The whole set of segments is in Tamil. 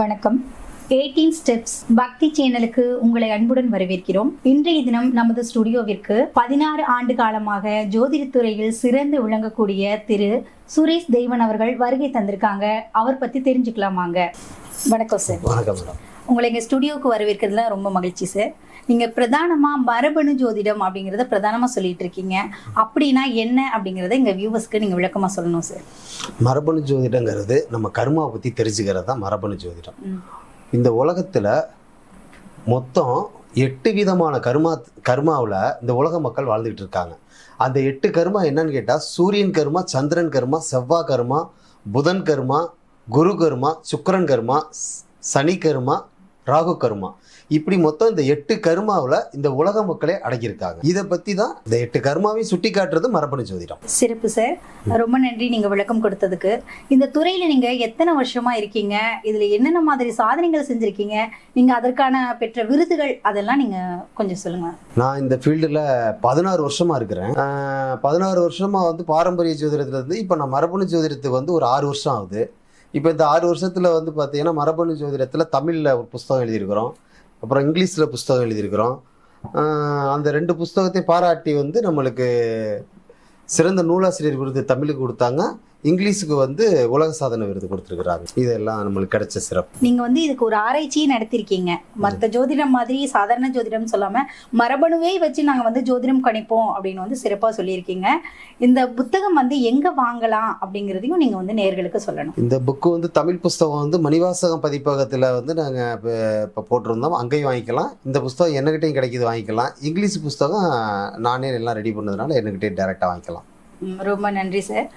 வணக்கம். எயிட்டீன் ஸ்டெப்ஸ் பக்தி சேனலுக்கு உங்களை அன்புடன் வரவேற்கிறோம். இன்றைய தினம் நமது ஸ்டுடியோவிற்கு பதினாறு ஆண்டு காலமாக ஜோதிடத்துறையில் சிறந்து விளங்கக்கூடிய திரு சுரேஷ் தெய்வன் அவர்கள் வருகை தந்திருக்காங்க. அவர் பத்தி தெரிஞ்சுக்கலாமாங்க. வணக்கம் சார். வணக்கம் மேடம். உங்களை எங்க ஸ்டுடியோவுக்கு வரவேற்கிறதுல ரொம்ப மகிழ்ச்சி சார் நீங்க பிரதானமா மரபணு ஜோதிடம் அப்படிங்கறத பிரதானமா சொல்லிட்டு இருக்கீங்க. அப்படின்னா என்ன அப்படிங்கறத எங்க வியூவர்ஸ்க்கு நீங்க விளக்கமா சொல்லணும் சார் மரபணு ஜோதிடங்கிறது நம்ம கர்மாவை பற்றி தெரிஞ்சுக்கிறது தான் மரபணு ஜோதிடம். இந்த உலகத்தில் மொத்தம் எட்டு விதமான கர்மா கர்மாவில் இந்த உலக மக்கள் வாழ்ந்துகிட்டு இருக்காங்க. அந்த எட்டு கர்மா என்னன்னு கேட்டால் சூரியன் கர்மா சந்திரன் கர்மா செவ்வாய் கர்மா புதன் கர்மா குரு கர்மா சுக்கிரன் கர்மா சனி கர்மா ராகு கர்மா. இப்படி மொத்தம் இந்த எட்டு கர்மாவில் இந்த உலக மக்களே அடங்கியிருக்காங்க இதை பற்றி தான் இந்த எட்டு கர்மாவையும் சுட்டி காட்டுறது மரபணு ஜோதிடம். சிறப்பு சார். ரொம்ப நன்றி நீங்க விளக்கம் கொடுத்ததுக்கு. இந்த துறையில நீங்க எத்தனை வருஷமா இருக்கீங்க? இதுல என்னென்ன மாதிரி சாதனைகள் செஞ்சிருக்கீங்க? நீங்க அதற்கான பெற்ற விருதுகள் அதெல்லாம் நீங்க கொஞ்சம் சொல்லுங்க. நான் இந்த ஃபீல்டில் பதினாறு வருஷமா இருக்கிறேன். பதினாறு வருஷமா வந்து பாரம்பரிய ஜோதிடத்துல இருந்து இப்போ நான் மரபணு ஜோதிடத்துக்கு வந்து ஒரு ஆறு வருஷம் ஆகுது. இப்போ இந்த ஆறு வருஷத்தில் வந்து பார்த்தீங்கன்னா மரபணு ஜோதிடத்தில் தமிழில் ஒரு புஸ்தகம் எழுதியிருக்கிறோம். அப்புறம் இங்கிலீஷில் புஸ்தகம் எழுதியிருக்கிறோம். அந்த ரெண்டு புஸ்தகத்தையும் பாராட்டி வந்து நம்மளுக்கு சிறந்த நூலாசிரியர் விருது தமிழுக்கு கொடுத்தாங்க. இங்கிலீஷுக்கு வந்து உலக சாதனை விருது கொடுத்துருக்குறாங்க இதெல்லாம் நம்மளுக்கு கிடைச்ச சிறப்பு. நீங்க வந்து இதுக்கு ஒரு ஆராய்ச்சியை நடத்திருக்கீங்க. மத்த ஜோதிடம் மாதிரி சாதாரண ஜோதிடம் சொல்லாம மரபணுவே வச்சு நாங்க வந்து ஜோதிடம் கணிப்போம் அப்படின்னு வந்து சிறப்பா சொல்லியிருக்கீங்க. இந்த புத்தகம் வந்து எங்க வாங்கலாம் அப்படிங்கறதையும் நீங்க வந்து நேர்களுக்கு சொல்லணும். இந்த புக்கு வந்து தமிழ் புஸ்தகம் வந்து மணிவாசகம் பதிப்பகத்தில் வந்து நாங்கள் இப்போ இப்போ போட்டிருந்தோம். அங்கேயும் வாங்கிக்கலாம். இந்த புஸ்தகம் என்னகிட்டையும் கிடைக்கிது வாங்கிக்கலாம். இங்கிலீஷ் புஸ்தகம் நானே எல்லாம் ரெடி பண்ணதுனால என்கிட்டே டேரெக்டாக வாங்கிக்கலாம். ரொம்ப நன்றி சார்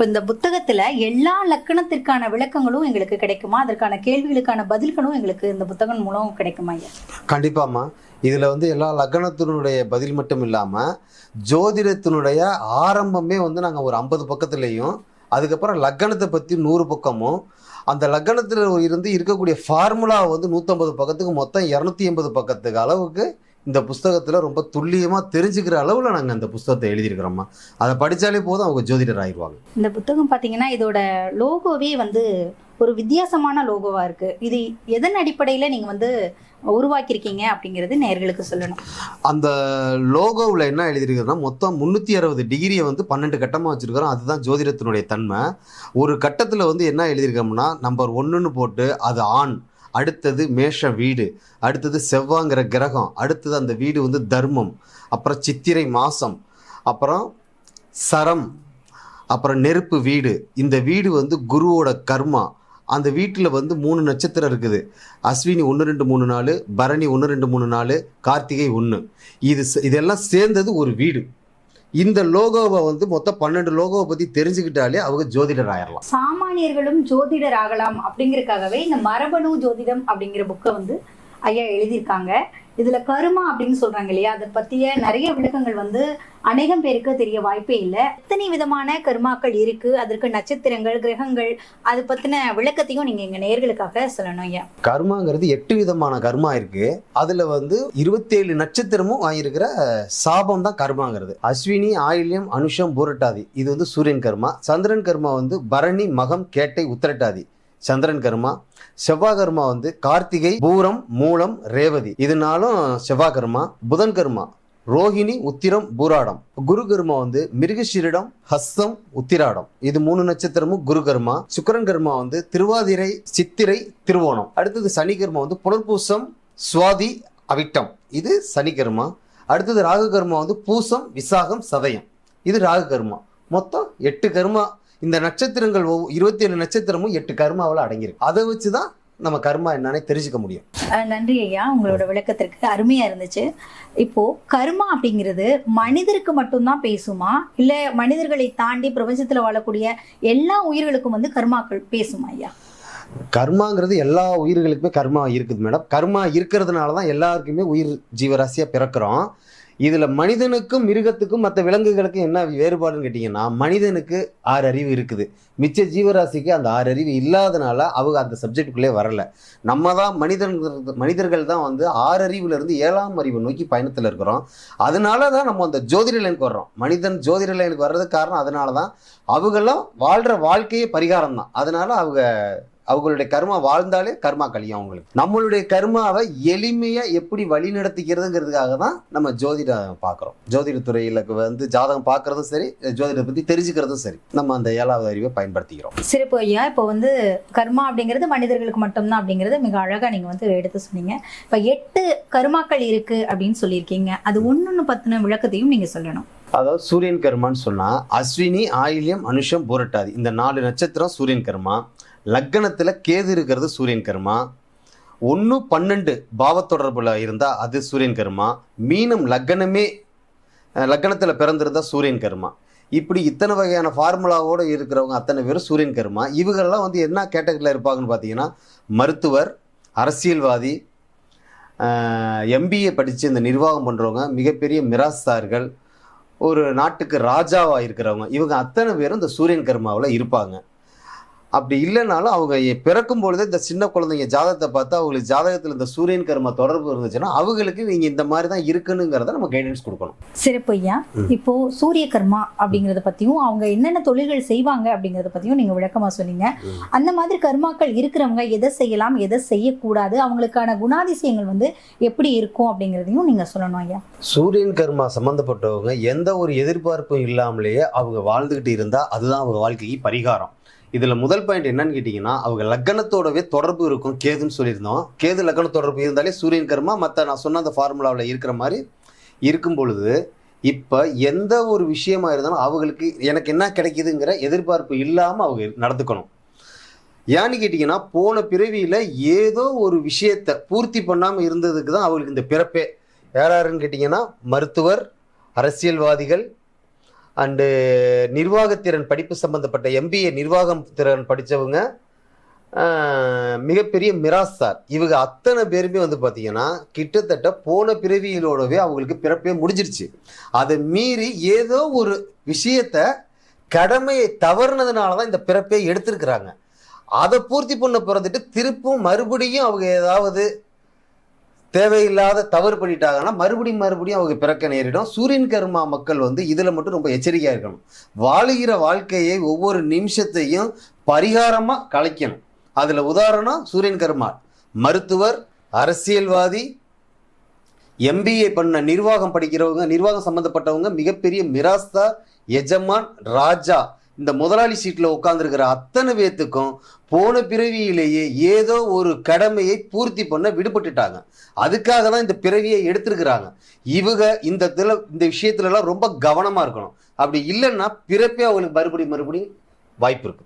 இப்போ இந்த புத்தகத்துல எல்லா லக்கணத்திற்கான விளக்கங்களும் எங்களுக்கு கிடைக்குமா? அதற்கான கேள்விகளுக்கான பதில்களும் எங்களுக்கு இந்த புத்தகம் மூலம் கிடைக்குமா ஐயா? கண்டிப்பாம்மா. இதில் வந்து எல்லா லக்னத்தினுடைய பதில் மட்டும் இல்லாமல் ஜோதிடத்தினுடைய ஆரம்பமே வந்து நாங்கள் ஒரு ஐம்பது பக்கத்துலேயும் அதுக்கப்புறம் லக்கணத்தை பற்றி நூறு பக்கமும் அந்த லக்கணத்தில் இருந்து இருக்கக்கூடிய ஃபார்முலா வந்து நூற்றம்பது பக்கத்துக்கு மொத்தம் இரநூத்தி எண்பது பக்கத்துக்கு அளவுக்கு இந்த புஸ்தகத்தில் ரொம்ப துல்லியமாக தெரிஞ்சுக்கிற அளவில் நாங்கள் அந்த புஸ்தகத்தை எழுதியிருக்கிறோம்மா. அதை படித்தாலே போதும் அவங்க ஜோதிடர் ஆயிடுவாங்க. இந்த புத்தகம் பார்த்தீங்கன்னா இதோட லோகோவே வந்து ஒரு வித்தியாசமான லோகோவா இருக்கு. இது எதன் அடிப்படையில நீங்க வந்து உருவாக்கியிருக்கீங்க அப்படிங்கிறது நேர்களுக்கு சொல்லணும். அந்த லோகோவில் என்ன எழுதியிருக்குன்னா மொத்தம் முந்நூற்றி அறுபது டிகிரியை வந்து பன்னெண்டு கட்டமாக வச்சுருக்கிறோம். அதுதான் ஜோதிடத்தினுடைய தன்மை. ஒரு கட்டத்தில் வந்து என்ன எழுதியிருக்கோம்னா நம்பர் ஒன்றுன்னு போட்டு அது ஆண். அடுத்தது மேஷ வீடு அடுத்தது செவ்வாங்கிற கிரகம் அடுத்தது அந்த வீடு வந்து தர்மம் அப்புறம் சித்திரை மாதம் அப்புறம் சரம் அப்புறம் நெருப்பு வீடு. இந்த வீடு வந்து குருவோட கர்மா. அந்த வீட்டில் வந்து மூணு நட்சத்திரம் இருக்குது. அஸ்வினி ஒன்று ரெண்டு மூணு நாலு பரணி ஒன்று ரெண்டு மூணு நாலு கார்த்திகை ஒன்று இது இதெல்லாம் சேர்ந்தது ஒரு வீடு. இந்த லோகோவை வந்து மொத்தம் பன்னெண்டு லோகோவை பத்தி தெரிஞ்சுக்கிட்டாலே அவங்க ஜோதிடர் ஆயிரலாம் சாமானியர்களும் ஜோதிடர் ஆகலாம் அப்படிங்கறதுக்காகவே இந்த மரபணு ஜோதிடம் அப்படிங்கிற புக்கை வந்து ஐயா எழுதியிருக்காங்க. இதுல கருமா அப்படின்னு சொல்றாங்க இல்லையா? அதை பத்திய நிறைய விளக்கங்கள் வந்து அநேகம் பேருக்கு தெரிய வாய்ப்பே இல்லை. எத்தனை விதமான கருமாக்கள் இருக்கு? அதற்கு நட்சத்திரங்கள் கிரகங்கள் அது பத்தின விளக்கத்தையும் நீங்க எங்க நேர்களுக்காக சொல்லணும் ஐயா. கர்மாங்கிறது எட்டு விதமான கர்மா இருக்கு. அதுல வந்து இருபத்தேழு நட்சத்திரமும் வாங்கியிருக்கிற சாபம் தான் கர்மாங்கிறது. அஸ்வினி ஆயில்யம் அனுஷம் பூரட்டாதி. இது வந்து சூரியன் கர்மா. சந்திரன் கர்மா வந்து பரணி மகம் கேட்டை உத்திரட்டாதி. சந்திரன் கர்மா செவ்வாய் கர்மா வந்து கார்த்திகை பூரம் மூலம் ரேவதி. இதனாலும் செவ்வாய் கர்மா புதன் கர்மா ரோஹிணி உத்திரம் பூராடம். குரு கர்மா வந்து மிருகஷிரிடம் ஹஸ்தம் உத்திராடம். இது மூணு நட்சத்திரமும் குரு கர்மா. சுக்கரன் கர்மா வந்து திருவாதிரை சித்திரை திருவோணம். அடுத்தது சனி கர்மா வந்து புனர்பூசம் சுவாதி அவிட்டம். இது சனி கர்மா. அடுத்தது ராகு கர்மா வந்து பூசம் விசாகம் சதயம். இது ராகு கர்மா. மொத்தம் எட்டு கர்மா இந்த நட்சத்திரங்கள் இருபத்தி ஏழு நட்சத்திரமும் எட்டு கர்மாவில் அடங்கியிருக்கு. அதை வச்சு தான் நம்ம கர்மா என்னன்னே தெரிஞ்சுக்க முடியும். நன்றி ஐயா. உங்களோட விளக்கத்திற்கு அருமையா இருந்துச்சு. இப்போ கர்மா அப்படிங்கிறது மனிதருக்கு மட்டும்தான் பேசுமா? இல்ல மனிதர்களை தாண்டி பிரபஞ்சத்துல வாழக்கூடிய எல்லா உயிர்களுக்கும் வந்து கர்மாக்கள் பேசுமா ஐயா? கர்மாங்கிறது எல்லா உயிர்களுக்குமே கர்மா இருக்குது மேடம். கர்மா இருக்கிறதுனால தான் எல்லாருக்குமே உயிர் ஜீவராசியாக பிறக்கிறோம். இதில் மனிதனுக்கும் மிருகத்துக்கும் மற்ற விலங்குகளுக்கும் என்ன வேறுபாடுன்னு கேட்டிங்கன்னா மனிதனுக்கு ஆறு அறிவு இருக்குது. மிச்ச ஜீவராசிக்கு அந்த ஆறு அறிவு இல்லாதனால அவங்க அந்த சப்ஜெக்டுக்குள்ளே வரல. நம்ம தான் மனிதன் மனிதர்கள் தான் வந்து ஆறு அறிவுலேருந்து ஏழாம் அறிவு நோக்கி பயணத்தில் இருக்கிறோம். அதனால தான் நம்ம அந்த ஜோதிட லைனுக்கு வர்றோம். மனிதன் ஜோதிட லைனுக்கு வர்றதுக்கு காரணம் அதனால தான் அவங்களும் வாழ்கிற வாழ்க்கையே பரிகாரம் தான் அதனால அவங்க அவங்களுடைய கர்மா வாழ்ந்தாலே கர்மா கழியும் அவங்களுக்கு நம்மளுடைய கர்மாவை எளிமையா எப்படி வழி நடத்திக்கிறதுங்கிறதுக்காக தான் நம்ம ஜோதிடம் பார்க்குறோம். ஜோதிட துறையில வந்து ஜாதகம் பார்க்கறதும் சரி ஜோதிடத்தை பத்தி தெரிஞ்சுக்கிறதும் சரி. நம்ம அந்த ஏழாவது அறிவை பயன்படுத்திக்கிறோம். சிறப்பு ஐயா இப்போ வந்து கர்மா அப்படிங்கிறது மனிதர்களுக்கு மட்டும்தான் அப்படிங்கிறது மிக அழகா நீங்க வந்து எடுத்து சொன்னீங்க. இப்ப எட்டு கர்மாக்கள் இருக்கு அப்படின்னு சொல்லியிருக்கீங்க. அது ஒன்னொன்னு பத்தின விளக்கத்தையும் நீங்க சொல்லணும். அதாவது சூரியன் கர்மான்னு சொன்னா அஸ்வினி ஆயில்யம் அனுஷம் பூரட்டாதி. இந்த நாலு நட்சத்திரம் சூரியன் கர்மா. லக்கணத்துல கேது இருக்கிறது சூரியன் கர்மா. ஒன்று பன்னெண்டு பாவத்தொடர்பில் இருந்தால் அது சூரியன் கர்மா. மீனம் லக்கணமே அஹ், பிறந்திருந்தால் சூரியன் கர்மா. இப்படி இத்தனை வகையான ஃபார்முலாவோடு இருக்கிறவங்க அத்தனை பேரும் சூரியன் கர்மா. இவங்கெல்லாம் வந்து என்ன கேட்டகரியில் இருப்பாங்கன்னு பார்த்தீங்கன்னா மருத்துவர் அரசியல்வாதி எம்பிஏ படித்து இந்த நிர்வாகம் பண்ணுறவங்க மிகப்பெரிய மிராஸ்தார்கள் ஒரு நாட்டுக்கு ராஜாவாக இருக்கிறவங்க இவங்க அத்தனை பேரும் இந்த சூரியன் கர்மாவில் இருப்பாங்க. அப்படி இல்லைனாலும் அவங்க பிறக்கும் பொழுதே இந்த சின்ன குழந்தைங்க ஜாதகத்தை பார்த்தா அவங்களுக்கு ஜாதகத்தில் இந்த சூரியன் கர்மா தொடர்பு இருந்துச்சுன்னா அவங்களுக்கு நீங்கள் இந்த மாதிரி தான் இருக்குனுங்கிறத நம்ம கைடன்ஸ் கொடுக்கணும். சிறப்பு ஐயா. ம். இப்போ சூரிய கர்மா அப்படிங்கறத பத்தியும் அவங்க என்னென்ன தொழில்கள் செய்வாங்க அப்படிங்கறத பத்தியும் நீங்க விளக்கமா சொன்னீங்க. அந்த மாதிரி கர்மாக்கள் இருக்கிறவங்க எதை செய்யலாம் எதை செய்யக்கூடாது அவங்களுக்கான குணாதிசயங்கள் வந்து எப்படி இருக்கும் அப்படிங்கறதையும் நீங்க சொல்லணும் ஐயா. சூரியன் கர்மா சம்மந்தப்பட்டவங்க எந்த ஒரு எதிர்பார்ப்பும் இல்லாமலேயே அவங்க வாழ்ந்துக்கிட்டு இருந்தால் அதுதான் அவங்க வாழ்க்கைக்கு பரிகாரம். இதில் முதல் பாயிண்ட் என்னன்னு கேட்டிங்கன்னா அவங்க லக்னத்தோடவே தொடர்பு இருக்கும் கேதுன்னு சொல்லியிருந்தோம். கேது லக்ன தொடர்பு இருந்தாலே சூரியன் கர்மா மற்ற நான் சொன்ன அந்த ஃபார்முலாவில் இருக்கிற மாதிரி இருக்கும் பொழுது இப்போ எந்த ஒரு விஷயமா இருந்தாலும் அவங்களுக்கு எனக்கு என்ன கிடைக்குதுங்கிற எதிர்பார்ப்பு இல்லாமல் அவங்க நடந்துக்கணும். ஏன்னு கேட்டிங்கன்னா போன பிறவியில் ஏதோ ஒரு விஷயத்தை பூர்த்தி பண்ணாமல் இருந்ததுக்கு தான் அவங்களுக்கு இந்த பிறப்பே. யார் யாருன்னு கேட்டிங்கன்னா மருத்துவர் அரசியல்வாதிகள் அண்டு நிர்வாகத்திறன் படிப்பு சம்பந்தப்பட்ட எம்பிஏ நிர்வாகம் திறன் படித்தவங்க மிகப்பெரிய மிராஸ்தார் இவங்க அத்தனை பேருமே வந்து பார்த்தீங்கன்னா கிட்டத்தட்ட போன பிறவியிலோடவே அவங்களுக்கு பிறப்பே முடிஞ்சிருச்சு. அதை மீறி ஏதோ ஒரு விஷயத்த கடமையை தவறுனதுனால தான் இந்த பிறப்பே எடுத்திருக்கிறாங்க. அதை பூர்த்தி பண்ண பிறந்துட்டு திருப்பும் மறுபடியும் அவங்க ஏதாவது தேவையில்லாத தவறு பண்ணிட்டாங்கன்னா மறுபடியும் மறுபடியும் அவங்க பிறக்க நேரிடும். சூரியன் கர்மா மக்கள் வந்து இதில் மட்டும் ரொம்ப எச்சரிக்கையாக இருக்கணும். வாழுகிற வாழ்க்கையை ஒவ்வொரு நிமிஷத்தையும் பரிகாரமாக கலைக்கணும். அதில் உதாரணம் சூரியன் கர்மா. மருத்துவர் அரசியல்வாதி எம்பிஏ பண்ண நிர்வாகம் படிக்கிறவங்க நிர்வாகம் சம்மந்தப்பட்டவங்க மிகப்பெரிய மிராஸ்தா எஜமான் ராஜா. இந்த முதலாளி சீட்டில் உட்காந்துருக்கிற அத்தனை பேத்துக்கும் போன பிறவியிலேயே ஏதோ ஒரு கடமையை பூர்த்தி பண்ண விடுபட்டுட்டாங்க. அதுக்காக தான் இந்த பிறவியை எடுத்திருக்கிறாங்க. இவங்க இந்த இதில் இந்த விஷயத்துலலாம் ரொம்ப கவனமாக இருக்கணும். அப்படி இல்லைன்னா பிறப்பே அவங்களுக்கு மறுபடியும் மறுபடியும் வாய்ப்பு இருக்கு.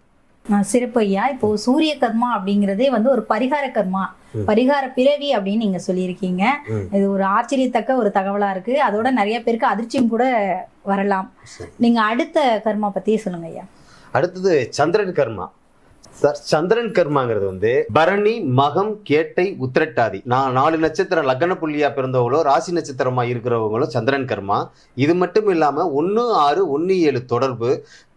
சிறப்பு ஐயா. இப்போ சூரிய கர்மா அப்படிங்கிறதே வந்து ஒரு பரிகார கர்மா. பரிகார பிறவி அப்படின்னு நீங்க சொல்லியிருக்கீங்க. இது ஒரு ஆச்சரியத்தக்க ஒரு தகவலா இருக்கு. அதோட நிறைய பேருக்கு அதிர்ச்சியும் கூட வரலாம். நீங்க அடுத்த கர்மா பத்தி சொல்லுங்க ஐயா. அடுத்தது சந்திரன் கர்மா. சார் சந்திரன் கர்மாங்கிறது வந்து பரணி மகம் கேட்டை உத்திரட்டாதி. நான் நாலு நட்சத்திரம் லக்ன புள்ளியா பிறந்தவங்களோ ராசி நட்சத்திரமா இருக்கிறவங்களோ சந்திரன் கர்மா. இது மட்டும் இல்லாம ஒன்று ஆறு ஒன்று ஏழு தொடர்பு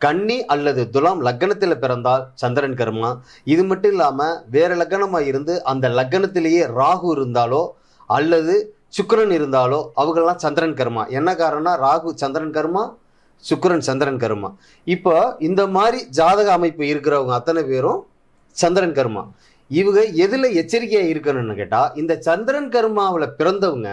கன்னி அல்லது துலாம் லக்னத்தில் பிறந்தால் சந்திரன் கர்மா. இது மட்டும் இல்லாம வேற லக்னமா இருந்து அந்த லக்னத்திலேயே ராகு இருந்தாலோ அல்லது சுக்கரன் இருந்தாலோ அவங்கெல்லாம் சந்திரன் கர்மா. என்ன காரணம்னா ராகு சந்திரன் கர்மா சுக்கரன் சந்திரன் கர்மா. இப்போ இந்த மாதிரி ஜாதக அமைப்பு இருக்கிறவங்க அத்தனை பேரும் சந்திரன் கர்மா. இவங்க எதில் எச்சரிக்கையாக இருக்கணும்னு கேட்டால் இந்த சந்திரன் கர்மாவில் பிறந்தவங்க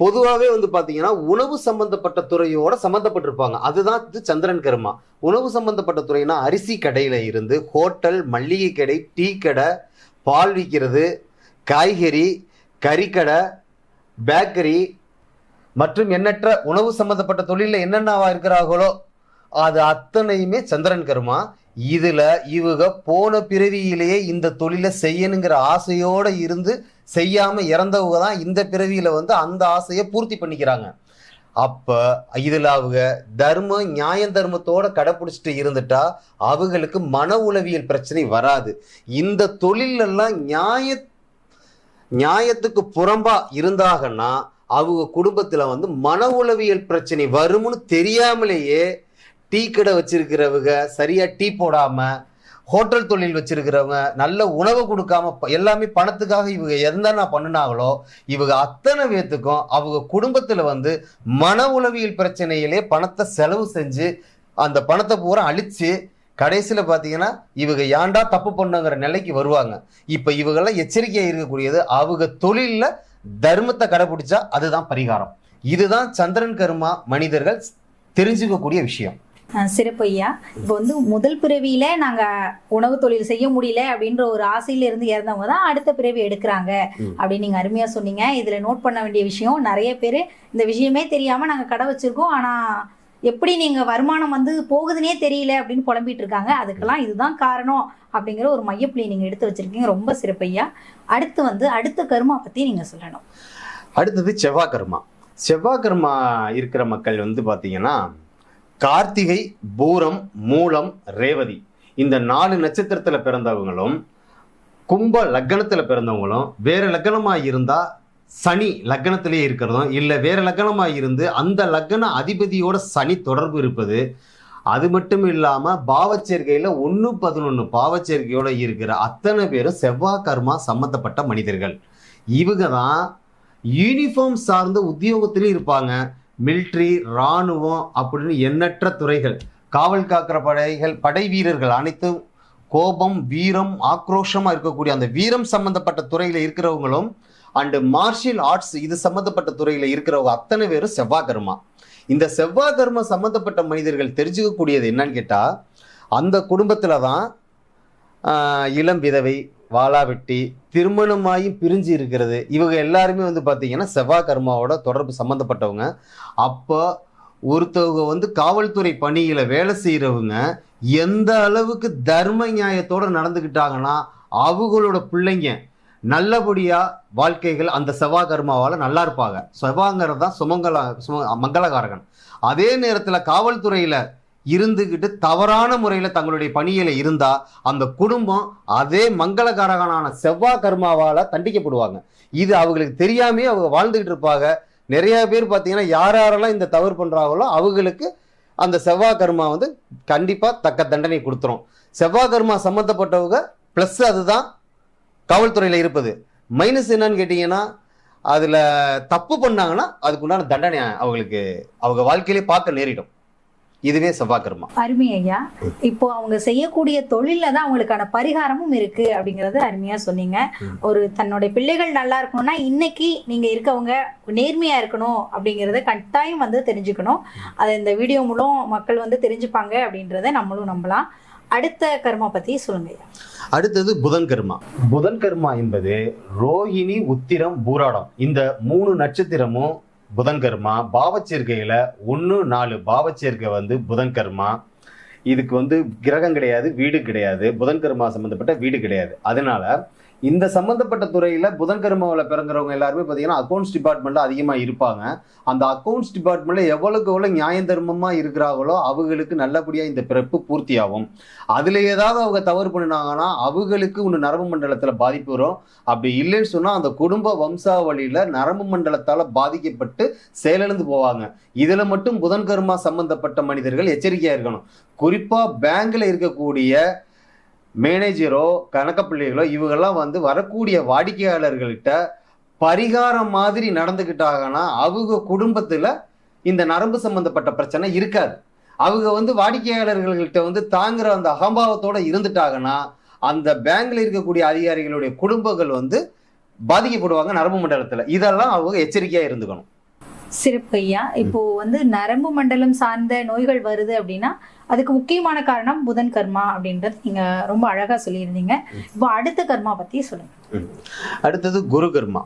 பொதுவாகவே வந்து பார்த்தீங்கன்னா உணவு சம்பந்தப்பட்ட துறையோட சம்மந்தப்பட்டிருப்பாங்க அதுதான் இது சந்திரன் கர்மா. உணவு சம்பந்தப்பட்ட துறைனா அரிசி கடையில் இருந்து ஹோட்டல் மல்லிகை கடை டீ கடை பால் விற்கிறது காய்கறி கறிக்கடை பேக்கரி மற்றும் எண்ணற்ற உணவு சம்பந்தப்பட்ட தொழிலில் என்னென்னவா இருக்கிறார்களோ அது அத்தனையுமே சந்திரன் கர்மா. இதுல இவங்க போன பிறவியிலேயே இந்த தொழிலை செய்யணுங்கிற ஆசையோட இருந்து செய்யாம இறந்தவங்க தான் இந்த பிறவியில வந்து அந்த ஆசையை பூர்த்தி பண்ணிக்கிறாங்க. அப்ப இதுல அவங்க தர்மம் நியாய தர்மத்தோட கடைப்பிடிச்சிட்டு இருந்துட்டா அவங்களுக்கு மன உளவியல் பிரச்சனை வராது. இந்த தொழிலெல்லாம் நியாய நியாயத்துக்கு புறம்பா இருந்தாங்கன்னா அவங்க குடும்பத்தில் வந்து மன உளவியல் பிரச்சனை வரும்னு தெரியாமலேயே டீ கடை வச்சிருக்கிறவங்க சரியாக டீ போடாமல் ஹோட்டல் தொழில் வச்சிருக்கிறவங்க நல்ல உணவு கொடுக்காம எல்லாமே பணத்துக்காக இவங்க என்னென்ன பண்ணினாங்களோ இவங்க அத்தனை பேத்துக்கும் அவங்க குடும்பத்தில் வந்து மன உளவியல் பிரச்சனையிலே பணத்தை செலவு செஞ்சு அந்த பணத்தை பூரா அழித்து கடைசியில் பார்த்தீங்கன்னா இவங்க ஏன்டா தப்பு பண்ணுங்கிற நிலைக்கு வருவாங்க. இப்போ இவங்கெல்லாம் எச்சரிக்கையாக இருக்கக்கூடியது அவங்க தொழிலில் தர்மத்தை கடைபிடிச்சா அதுதான் பரிகாரம். இதுதான் சந்திரன் கர்மா மனிதர்கள் தெரிஞ்சுக்கக்கூடிய விஷயம். அஹ் சிறப்பு ஐயா. இப்போ வந்து முதல் பிறவியில நாங்க உணவு தொழில் செய்ய முடியல அப்படின்ற ஒரு ஆசையில இருந்து இறந்தவங்க தான் அடுத்த பிறவி எடுக்கிறாங்க. அப்படின்னு நீங்க அருமையா சொன்னீங்க. இதுல நோட் பண்ண வேண்டிய விஷயம் நிறைய பேர் இந்த விஷயமே தெரியாம நாங்க கடை வச்சிருக்கோம். ஆனா எப்படி நீங்க வருமானம் வந்து போகுதுன்னே தெரியல அப்படின்னு புலம்பிட்டு இருக்காங்க. அதுக்கெல்லாம் இதுதான் காரணம் அப்படிங்கிற ஒரு மையப்புள்ளி நீங்க எடுத்து வச்சிருக்கீங்க. ரொம்ப சிறப்பையா. அடுத்து வந்து அடுத்த கருமா பத்தி நீங்க சொல்லணும். அடுத்தது செவ்வாய் கர்மா. செவ்வாய் கர்மா இருக்கிற மக்கள் வந்து பார்த்தீங்கன்னா கார்த்திகை பூரம் மூலம் ரேவதி இந்த நாலு நட்சத்திரத்தில் பிறந்தவங்களும் கும்ப லக்னத்தில் பிறந்தவங்களும் வேற லக்கணமாக இருந்தால் சனி லக்னத்திலே இருக்கிறதும் இல்லை வேற லக்னமாக இருந்து அந்த லக்ன அதிபதியோட சனி தொடர்பு இருப்பது அது மட்டும் இல்லாமல் பாவச்சேர்க்கையில் ஒன்று பதினொன்று பாவச்சேர்க்கையோடு இருக்கிற அத்தனை பேரும் செவ்வாய் கர்மா சம்மந்தப்பட்ட மனிதர்கள். இவங்க தான் யூனிஃபார்ம் சார்ந்த உத்தியோகத்திலையும் இருப்பாங்க. மிலிட்ரி இராணுவம் அப்படின்னு எண்ணற்ற துறைகள். காவல் காக்கிற படைகள் படை வீரர்கள் அனைத்தும் கோபம் வீரம் ஆக்ரோஷமாக இருக்கக்கூடிய அந்த வீரம் சம்பந்தப்பட்ட துறையில் இருக்கிறவங்களும் அண்டு மார்ஷியல் ஆர்ட்ஸ் இது சம்மந்தப்பட்ட துறையில் இருக்கிறவங்க அத்தனை பேரும் செவ்வாய் கர்மா. இந்த செவ்வாய் கர்மா மனிதர்கள் தெரிஞ்சுக்கக்கூடியது என்னன்னு கேட்டால் அந்த குடும்பத்தில் தான் இளம் விதவை வாளாவெட்டி திருமணமாகி பிரிஞ்சு இருக்கிறது. இவங்க எல்லாருமே வந்து பார்த்தீங்கன்னா செவ்வாய்கர்மாவோட தொடர்பு சம்மந்தப்பட்டவங்க அப்போ ஒருத்தவங்க வந்து காவல்துறை பணியில் வேலை செய்கிறவங்க எந்த அளவுக்கு தர்ம நியாயத்தோட நடந்துக்கிட்டாங்கன்னா அவங்களோட பிள்ளைங்க நல்லபடியாக வாழ்க்கைகள் அந்த செவ்வாய் கர்மாவால் நல்லா இருப்பாங்க. செவ்வாங்கிறது தான் சுமங்கல சும மங்களகாரகன். அதே நேரத்தில் காவல்துறையில் இருந்துக்கிட்டு தவறான முறையில் தங்களுடைய பணியில் இருந்தால் அந்த குடும்பம் அதே மங்களகாரகனான செவ்வாய் கர்மாவால் தண்டிக்கப்படுவாங்க. இது அவங்களுக்கு தெரியாமே அவங்க வாழ்ந்துக்கிட்டு இருப்பாங்க. நிறைய பேர் பார்த்தீங்கன்னா யார் யாரெல்லாம் இந்த தவறு பண்ணுறாங்களோ அவங்களுக்கு அந்த செவ்வாய் கர்மா வந்து கண்டிப்பாக தக்க தண்டனை கொடுத்துரும். செவ்வாய் கர்மா சம்மந்தப்பட்டவங்க ப்ளஸ் அதுதான் காவல்துறையில் இருப்பது. மைனஸ் என்னன்னு கேட்டிங்கன்னா அதில் தப்பு பண்ணாங்கன்னா அதுக்குண்டான தண்டனை அவங்களுக்கு அவங்க வாழ்க்கையிலே பார்க்க நேரிடும். இதுவே செவ்வாய் கர்மா. அருமை ஐயா. இப்போ அவங்க செய்யக்கூடிய தொழில்ல தான் அவங்களுக்கான பரிகாரமும் இருக்கு அப்படிங்கறது அருமையா சொன்னீங்க. ஒரு தன்னுடைய பிள்ளைகள் நல்லா இருக்கணும்னா இன்னைக்கு நீங்க இருக்கவங்க நேர்மையா இருக்கணும் அப்படிங்கறத கட்டாயம் வந்து தெரிஞ்சுக்கணும். அதை இந்த வீடியோ மூலம் மக்கள் வந்து தெரிஞ்சுப்பாங்க அப்படின்றத நம்மளும் நம்பலாம். அடுத்த கர்மா பத்தி சொல்லுங்க அடுத்தது புதன் கர்மா. புதன் கர்மா என்பது ரோஹிணி உத்திரம் பூராடம். இந்த மூணு நட்சத்திரமும் புதன் கர்மா. பாவச்சேர்க்கையில ஒன்று நாலு பாவச்சேர்க்கை வந்து புதன் கர்மா. இதுக்கு வந்து கிரகம் கிடையாது வீடு கிடையாது. புதன் கர்மா சம்பந்தப்பட்ட வீடு கிடையாது. அதனால இந்த சம்பந்தப்பட்ட துறையில புதன்கருமாவில் பிறங்குறவங்க எல்லாருமே பார்த்தீங்கன்னா அக்கௌண்ட்ஸ் டிபார்ட்மெண்ட்ல அதிகமாக இருப்பாங்க. அந்த அக்கௌண்ட்ஸ் டிபார்ட்மெண்ட்ல எவ்வளவுக்கு எவ்வளவு நியாய தர்மமா இருக்கிறாங்களோ அவங்களுக்கு நல்லபடியா இந்த பிறப்பு பூர்த்தியாகும். அதுல ஏதாவது அவங்க தவறு பண்ணினாங்கன்னா அவங்களுக்கு ஒன்று நரம்பு மண்டலத்தில் பாதிப்பு வரும். அப்படி இல்லைன்னு சொன்னா அந்த குடும்ப வம்சாவளியில நரம்பு மண்டலத்தால் பாதிக்கப்பட்டு செயலிழந்து போவாங்க. இதுல மட்டும் புதன் கர்மா சம்பந்தப்பட்ட மனிதர்கள் எச்சரிக்கையா இருக்கணும். குறிப்பா பேங்க்ல இருக்கக்கூடிய மேனேஜரோ கணக்கப்பிள்ளைகளோ இவங்கெல்லாம் வந்து வரக்கூடிய வாடிக்கையாளர்கள்கிட்ட பரிகாரம் மாதிரி நடந்துக்கிட்டாங்கன்னா அவங்க குடும்பத்தில் இந்த நரம்பு சம்பந்தப்பட்ட பிரச்சனை இருக்காது. அவங்க வந்து வாடிக்கையாளர்கள்கிட்ட வந்து தாங்குற அந்த அகம்பாவத்தோடு இருந்துட்டாங்கன்னா அந்த பேங்க்ல இருக்கக்கூடிய அதிகாரிகளுடைய குடும்பங்கள் வந்து பாதிக்கப்படுவாங்க நரம்பு மண்டலத்தில். இதெல்லாம் அவங்க எச்சரிக்கையாக இருந்துக்கணும். சிறப்பு ஐயா. இப்போ வந்து நரம்பு மண்டலம் சார்ந்த நோய்கள் வருது அப்படின்னா அதுக்கு முக்கியமான காரணம் புதன் கர்மா அப்படின்றது நீங்க ரொம்ப அழகா சொல்லியிருந்தீங்க. இப்போ அடுத்த கர்மா பத்தி சொல்லுங்க. அடுத்தது குரு கர்மா.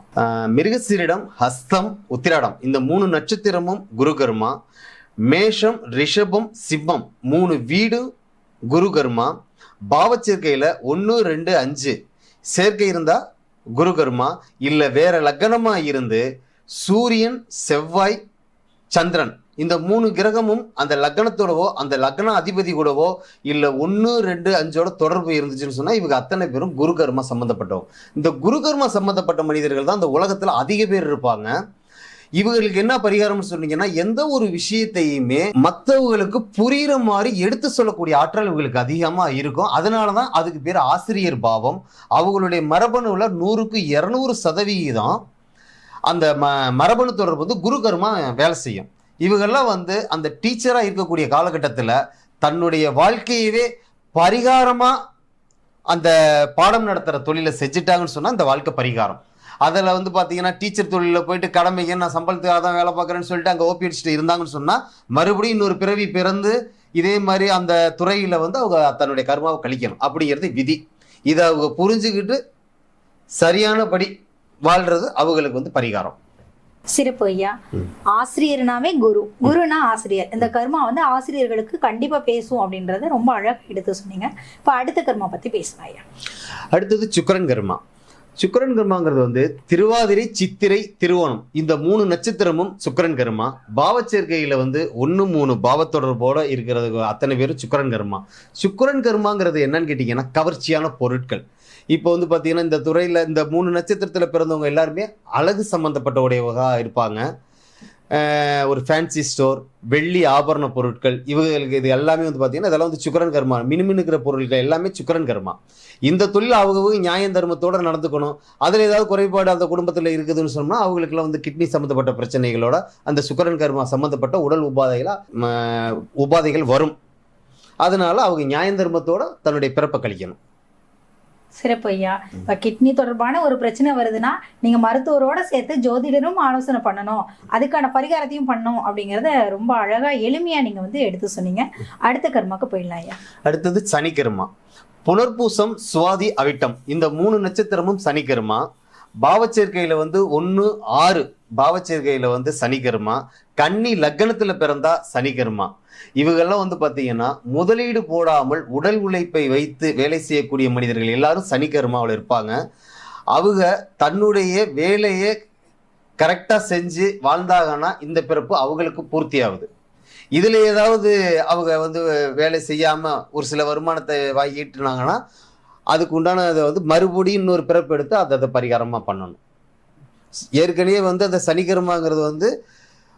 மிருகசீரிடம் ஹஸ்தம் உத்திராடம். இந்த மூணு நட்சத்திரமும் குரு கர்மா. மேஷம் ரிஷபம் சிம்மம். மூணு வீடு குரு கர்மா. பாவச்சேர்க்கையில் ஒன்று ரெண்டு அஞ்சு. சேர்க்கை இருந்தா குரு கர்மா. இல்லை வேற லக்னமா இருந்து சூரியன் செவ்வாய் சந்திரன். இந்த மூணு கிரகமும் அந்த லக்னத்தோடவோ அந்த லக்ன அதிபதி கூடவோ இல்லை ஒன்று ரெண்டு அஞ்சோட தொடர்பு இருந்துச்சுன்னு சொன்னால் இவங்க அத்தனை பேரும் குரு கர்மா சம்மந்தப்பட்டவங்க இந்த குரு கர்மா சம்மந்தப்பட்ட மனிதர்கள் தான் இந்த உலகத்தில் அதிக பேர் இருப்பாங்க. இவங்களுக்கு என்ன பரிகாரம்னு சொன்னீங்கன்னா எந்த ஒரு விஷயத்தையுமே மற்றவங்களுக்கு புரிகிற மாதிரி எடுத்து சொல்லக்கூடிய ஆற்றல் இவங்களுக்கு அதிகமாக இருக்கும். அதனால தான் அதுக்கு பேர் ஆசிரியர் பாவம். அவங்களுடைய மரபணுவில் நூறுக்கு இரநூறு சதவிகிதம் அந்த ம மரபணு தொடர்பு வந்து குரு கர்மா வேலை செய்யும். இவங்கெல்லாம் வந்து அந்த டீச்சராக இருக்கக்கூடிய காலகட்டத்தில் தன்னுடைய வாழ்க்கையவே பரிகாரமாக அந்த பாடம் நடத்துகிற தொழிலை செஞ்சுட்டாங்கன்னு சொன்னால் அந்த வாழ்க்கை பரிகாரம். அதில் வந்து பார்த்தீங்கன்னா டீச்சர் தொழிலில் போயிட்டு கடமைக்கு நான் சம்பளத்துக்காக தான் வேலை பார்க்குறேன்னு சொல்லிட்டு அங்கே ஓபி அடிச்சுட்டு இருந்தாங்கன்னு சொன்னால் மறுபடியும் இன்னொரு பிறவி பிறந்து இதே மாதிரி அந்த துறையில் வந்து அவங்க தன்னுடைய கர்மாவை கழிக்கணும். அப்படிங்கிறது விதி. இதை அவங்க புரிஞ்சுக்கிட்டு சரியானபடி வாழ்றது அவங்களுக்கு வந்து பரிகாரம். சிறப்பு ஐயா. ஆசிரியர்னாவே குரு. குருனா ஆசிரியர். இந்த கர்மா வந்து ஆசிரியர்களுக்கு கண்டிப்பா பேசும் அப்படின்றத ரொம்ப அழகா எடுத்து சொன்னீங்க. இப்ப அடுத்த கர்மா பத்தி பேசலாம் ஐயா. அடுத்தது சுக்கரன் கர்மா. சுக்கரன் கர்மாங்கிறது வந்து திருவாதிரை சித்திரை திருவோணம். இந்த மூணு நட்சத்திரமும் சுக்கரன் கர்மா. பாவச்சேர்க்கையில வந்து ஒன்று மூணு பாவத்தொடர்போட இருக்கிறது அத்தனை பேரும் சுக்கரன் கர்மா. சுக்கரன் கர்மாங்கிறது என்னன்னு கேட்டிங்கன்னா கவர்ச்சியான பொருட்கள். இப்போ வந்து பார்த்தீங்கன்னா இந்த துறையில் இந்த மூணு நட்சத்திரத்தில் பிறந்தவங்க எல்லாருமே அழகு சம்மந்தப்பட்ட உடையவங்க இருப்பாங்க. ஒரு ஃபேன்சி ஸ்டோர் வெள்ளி ஆபரண பொருட்கள் இவங்களுக்கு இது எல்லாமே வந்து பார்த்தீங்கன்னா இதெல்லாம் வந்து சுக்கரன் கர்மா மினுமினுக்கிற பொருட்கள் எல்லாமே சுக்கரன் கர்மா. இந்த தொழில் அவங்க நியாயம் தர்மத்தோடு நடந்துக்கணும். அதில் ஏதாவது குறைபாடு அந்த குடும்பத்தில் இருக்குதுன்னு சொன்னால் அவங்களுக்குலாம் வந்து கிட்னி சம்மந்தப்பட்ட பிரச்சனைகளோட அந்த சுக்கரன் கர்மா சம்மந்தப்பட்ட உடல் உபாதைகளாக உபாதைகள் வரும். அதனால அவங்க நியாய தர்மத்தோட தன்னுடைய பிறப்பை கழிக்கணும். சிறப்பு ஐயா. இப்ப கிட்னி தொடர்பான ஒரு பிரச்சனை வருதுன்னா நீங்க மருத்துவரோட சேர்த்து ஜோதிடரும் ஆலோசனை பண்ணணும். அதுக்கான பரிகாரத்தையும் பண்ணணும் அப்படிங்கறத ரொம்ப அழகா எளிமையா நீங்க வந்து எடுத்து சொன்னீங்க. அடுத்த கர்மாக்கு போயிடலாம் ஐயா. அடுத்தது சனிக்கிழமா புனர்பூசம் சுவாதி அவிட்டம். இந்த மூணு நட்சத்திரமும் சனிக்கிழமா பாவச்சேர்க்கையில வந்து ஒன்று ஆறு. பாவச்சேர்க்கையில வந்து சனிக்கிழமா கன்னி லக்னத்துல பிறந்தா சனிக்கிழமா இவங்கெல்லாம் வந்து பாத்தீங்கன்னா முதலீடு போடாமல் உடல் உழைப்பை வைத்து வேலை செய்யக்கூடிய மனிதர்கள் எல்லாரும் சனிக்கிழமாவில் இருப்பாங்க. அவங்க தன்னுடைய வேலையை கரெக்டாக செஞ்சு வாழ்ந்தாங்கன்னா இந்த பிறப்பு அவங்களுக்கு பூர்த்தி ஆகுது இதுல ஏதாவது அவங்க வந்து வேலை செய்யாம ஒரு சில வருமானத்தை வாங்கிட்டுனாங்கன்னா அதுக்கு உண்டான அதை வந்து மறுபடியும் இன்னொரு பிறப்பு எடுத்து அதை அதை பரிகாரமா பண்ணணும். ஏற்கனவே வந்து அந்த சனிக்கிழமாங்கிறது வந்து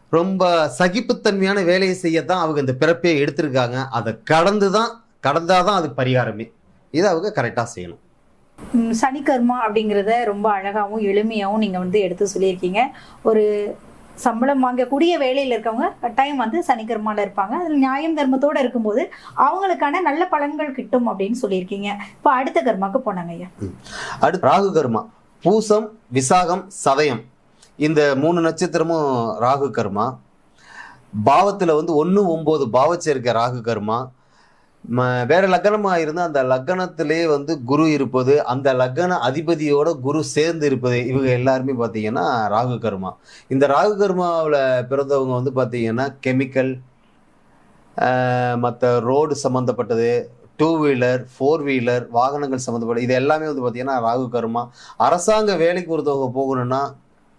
ரொம்ப சகிப்புத்தன்மையான வேலையை செய்யத்தான் அவங்க இந்த பிறப்பே எடுத்திருக்காங்க. அதை கடந்து தான் கடந்தாதான் அது பரிகாரமே. இதை அவங்க கரெக்டாக செய்யணும். ம், சனி கர்மா அப்படிங்கிறத ரொம்ப அழகாவும் எளிமையாவும் நீங்க வந்து எடுத்து சொல்லியிருக்கீங்க. ஒரு சம்பளம் வாங்கக்கூடிய வேலையில இருக்கவங்க கட்டாயம் வந்து சனிக்கிழமால இருப்பாங்க. அதில் நியாயம் தர்மத்தோட இருக்கும்போது அவங்களுக்கான நல்ல பலன்கள் கிட்டும் அப்படின்னு சொல்லியிருக்கீங்க. இப்போ அடுத்த கர்மாக்கு போனாங்க ஐயா. அடுத்து ராகு கர்மா. பூசம் விசாகம் சதயம். இந்த மூணு நட்சத்திரமும் ராகு கர்மா. பாவத்தில் வந்து ஒன்று ஒம்பது பாவச்சேர்க்கை ராகு கர்மா. ம வேற லக்னமாக இருந்தால் அந்த லக்னத்திலே வந்து குரு இருப்பது அந்த லக்ன அதிபதியோட குரு சேர்ந்து இருப்பது இவங்க எல்லாருமே பார்த்தீங்கன்னா ராகு கர்மா. இந்த ராகு கர்மாவில் பிறந்தவங்க வந்து பார்த்தீங்கன்னா கெமிக்கல் மற்ற ரோடு சம்மந்தப்பட்டது டூ வீலர் ஃபோர் வீலர் வாகனங்கள் சம்மந்தப்பட்ட இது எல்லாமே வந்து பார்த்தீங்கன்னா ராகு கர்மா. அரசாங்க வேலைக்கு ஒருத்தவங்க போகணும்னா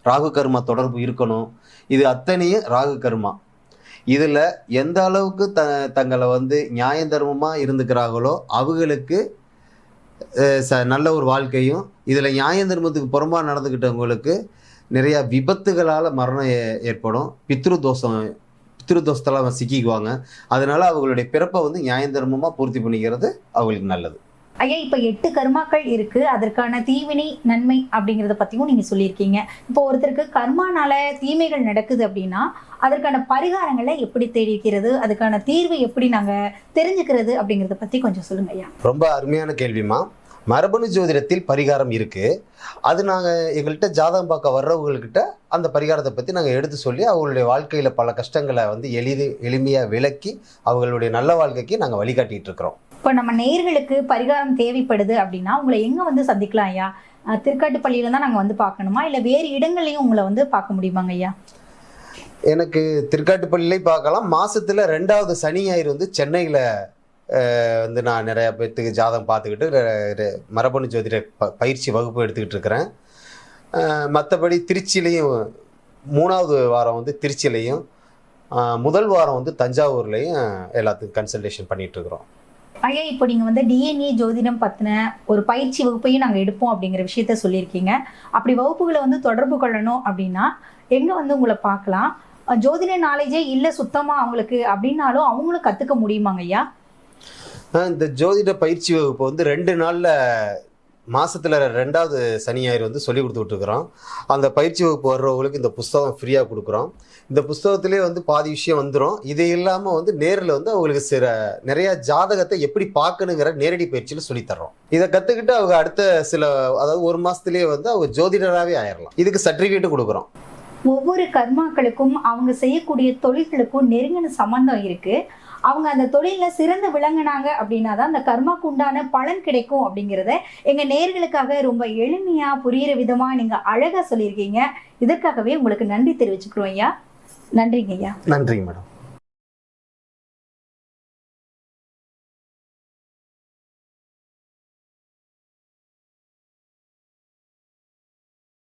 ராகு கர்மா தொடர்பு இருக்கணும். இது அத்தனையும் ராகு கர்மா. இதில் எந்த அளவுக்கு த தங்களை வந்து நியாய தர்மமாக இருந்துக்கிறாங்களோ அவங்களுக்கு ச நல்ல ஒரு வாழ்க்கையும் இதில் நியாய தர்மத்துக்கு புறம்பாக நடந்துக்கிட்டவங்களுக்கு நிறையா விபத்துகளால் மரணம் ஏ- ஏற்படும். பித்ரு தோஷம் பித்ரு தோஷத்தெல்லாம் சிக்கிக்குவாங்க. அதனால் அவங்களுடைய பிறப்பை வந்து நியாய தர்மமாக பூர்த்தி பண்ணிக்கிறது அவங்களுக்கு நல்லது. ஐயா இப்போ எட்டு கர்மாக்கள் இருக்கு. அதற்கான தீவினை நன்மை அப்படிங்கிறத பத்தியும் நீங்க சொல்லியிருக்கீங்க. இப்போ ஒருத்தருக்கு கர்மானால தீமைகள் நடக்குது அப்படின்னா அதற்கான பரிகாரங்களை எப்படி தெரிவிக்கிறது அதுக்கான தீர்வு எப்படி நாங்க தெரிஞ்சுக்கிறது அப்படிங்கிறத பத்தி கொஞ்சம் சொல்லுங்க ஐயா. ரொம்ப அருமையான கேள்விமா மரபணு ஜோதிடத்தில் பரிகாரம் இருக்கு. அது நாங்கள் எங்கள்கிட்ட ஜாதகம் பார்க்க வர்றவங்கக்கிட்ட அந்த பரிகாரத்தை பற்றி நாங்கள் எடுத்து சொல்லி அவங்களுடைய வாழ்க்கையில் பல கஷ்டங்களை வந்து எளிது எளிமையாக விளக்கி அவங்களுடைய நல்ல வாழ்க்கைக்கு நாங்கள் வழிகாட்டிகிட்டு இருக்கிறோம். இப்போ நம்ம நேர்களுக்கு பரிகாரம் தேவைப்படுது அப்படின்னா உங்களை எங்கே வந்து சந்திக்கலாம் ஐயா? திருக்காட்டுப்பள்ளியில தான் நாங்கள் வந்து பார்க்கணுமா? இல்லை வேறு இடங்கள்லையும் உங்களை வந்து பார்க்க முடியுமாங்க ஐயா? எனக்கு திருக்காட்டுப்பள்ளியிலே பார்க்கலாம். மாசத்துல ரெண்டாவது சனி ஞாயிறு வந்து சென்னையில் வந்து நான் நிறைய பேர்த்துக்கு ஜாதகம் பார்த்துக்கிட்டு மரபணு ஜோதிட ப- பயிற்சி வகுப்பு எடுத்துக்கிட்டு இருக்கிறேன். மற்றபடி திருச்சியிலையும் மூணாவது வாரம் வந்து திருச்சியிலையும் முதல் வாரம் வந்து தஞ்சாவூர்லேயும் எல்லாத்துக்கும் கன்சல்டேஷன் பண்ணிகிட்டு இருக்கிறோம். ஐயா இப்போ நீங்கள் வந்து டிஎன்ஏ ஜோதிடம் பற்றின ஒரு பயிற்சி வகுப்பையும் நாங்கள் எடுப்போம் அப்படிங்கிற விஷயத்த சொல்லியிருக்கீங்க. அப்படி வகுப்புகளை வந்து தொடர்பு கொள்ளணும் அப்படின்னா எங்கே வந்து உங்களை பார்க்கலாம்? ஜோதிட நாலேஜே இல்லை சுத்தமாக அவங்களுக்கு அப்படின்னாலும் அவங்களும் கற்றுக்க முடியுமாங்க ஐயா? இந்த ஜோதிட பயிற்சி வகுப்பு வந்து ரெண்டு நாளில் மாதத்தில் ரெண்டாவது சனி ஞாயிறு வந்து சொல்லி கொடுத்துட்ருக்குறோம் அந்த பயிற்சி வகுப்பு வர்றவங்களுக்கு இந்த புஸ்தகம் ஃப்ரீயாக கொடுக்குறோம். இந்த புஸ்தகத்திலே வந்து பாதி விஷயம் வந்துடும் இது இல்லாமல் வந்து நேரில் வந்து அவங்களுக்கு சில நிறைய ஜாதகத்தை எப்படி பார்க்கணுங்கிற நேரடி பயிற்சியில் சொல்லித்தர்றோம். இதை கற்றுக்கிட்டு அவங்க அடுத்த சில அதாவது ஒரு மாதத்துலேயே வந்து அவங்க ஜோதிடராகவே ஆயிடலாம் இதுக்கு சர்டிஃபிகேட்டு கொடுக்குறோம். ஒவ்வொரு கர்மாக்களுக்கும் அவங்க செய்யக்கூடிய தொழில்களுக்கும் நெருங்கின சம்பந்தம் இருக்கு. அவங்க அந்த தொழிலில் சிறந்து விளங்கினாங்க அப்படின்னா தான் அந்த கர்மாக்கு உண்டான பலன் கிடைக்கும் அப்படிங்கிறத எங்க நேர்களுக்காக ரொம்ப எளிமையா புரியிற விதமா நீங்க அழகா சொல்லியிருக்கீங்க. இதற்காகவே உங்களுக்கு நன்றி தெரிவிச்சுக்கிறோம் ஐயா. நன்றிங்க ஐயா நன்றிங்க மேடம்.